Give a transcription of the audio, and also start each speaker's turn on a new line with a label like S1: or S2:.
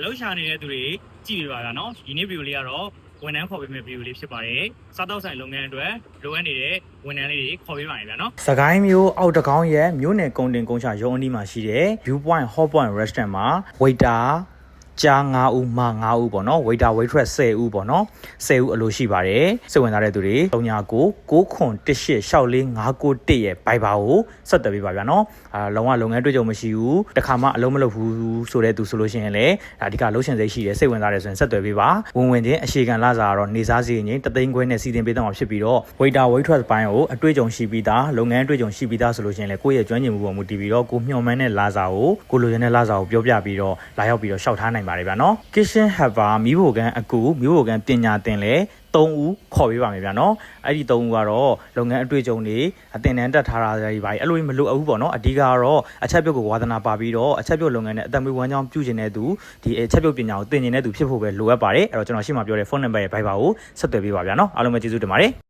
S1: အလုပ်ရှာနေတဲ့သူတွေကြည့်ပြပါဗျာနော်ဒီနေ့ဗီဒီယိုလေးကတော့ဝန်ထမ်းခေါ်ပေးမယ့်ဗီဒီယိုလေးဖြစ်ပါတယ်စားတော့ဆိုင်လုပ်ငန်းအတွက်လိုအပ်နေတဲ့ဝန်ထမ်းလေးတွေခေါ်ပေးပါမယ်ဗျာနော်
S2: စကိုင်းမျိုးအောက်တကောင်းရဲ့မြို့နယ်ကုန်တင်ကုန်ချရုံးအနီးမှာရှိတဲ့ Viewpoint Hot Point Restaurant မှာ waiter ကြား9ဦးမ9ဦးပေါ့နော် waiter waitress 10ဦးပေါ့နော်10ဦးအလိုရှိပါတယ်စိတ်ဝင်စားတဲ့သူတွေ39 9ခွန်1864591ရဲ့ Viber ကိုဆက်သွယ်ပေးပါဗျာနော်အာလုံးဝလုပ်ငန်းတွေ့ကြုံမရှိဘူးတခါမှအလုံးမလုပ်ဘူးဆိုတဲ့သူဆိုလို့ရှိရင်လည်းဒါအဓိကလှုပ်ရှင်စိတ်ရှိတယ်စိတ်ဝင်စားတယ်ဆိုရင်ဆက်သွယ်ပေးပါဝင်ဝင်ချင်းအရှိကန်လာစားကတော့နေစားစီရင်တသိန်းခွဲနဲ့စီစဉ်ပေးတော့မှာဖြစ်ပြီးတော့ waiter waitress ဘိုင်းကိုအတွေ့အကြုံရှိပြီးသားလုပ်ငန်းအတွေ့အကြုံရှိပြီးသားဆိုလို့ရှိရင်လည်းကိုယ့်ရဲ့ကျွမ်းကျင်မှုပေါ်မူတည်ပြီးတော့ကိုမျှော်မှန်းတဲ့လာစားကိုကိုလိုချင်တဲ့လာစားကိုပြောပြပြီးတော့လာရောက်ပြီးတော့ရှောက်ထားနိုင်ပါတယ်ဗျာနော် kitchen helper မိဖို့ကန်အကူမိဖို့ကန်တင်ညာတင်လဲ3ဦးခေါ်ပေးပါမယ်ဗျာနော်အဲ့ဒီ3ဦးကတော့လုပ်ငန်းအတွေ့အကြုံတွေအတင်တန်းတက်ထားတာတွေပါအဲ့လိုမလိုအပ်ဘူးပေါ့နော်အဓိကကတော့အချက်ပြုတ်ကိုဝါသနာပါပြီးတော့အချက်ပြုတ်လုပ်ငန်းနဲ့အသက်မွေးဝမ်းကြောင်းပြုကျင်တဲ့သူဒီအချက်ပြုတ်ပညာကိုသင်ကျင်တဲ့သူဖြစ်ဖို့ပဲလိုအပ်ပါတယ်အဲ့တော့ကျွန်တော်ရှေ့မှာပြောတဲ့ဖုန်းနံပါတ်ရဲ့ Viber ကိုဆက်သွယ်ပေးပါဗျာနော်အားလုံးပဲကျေးဇူးတင်ပါတယ်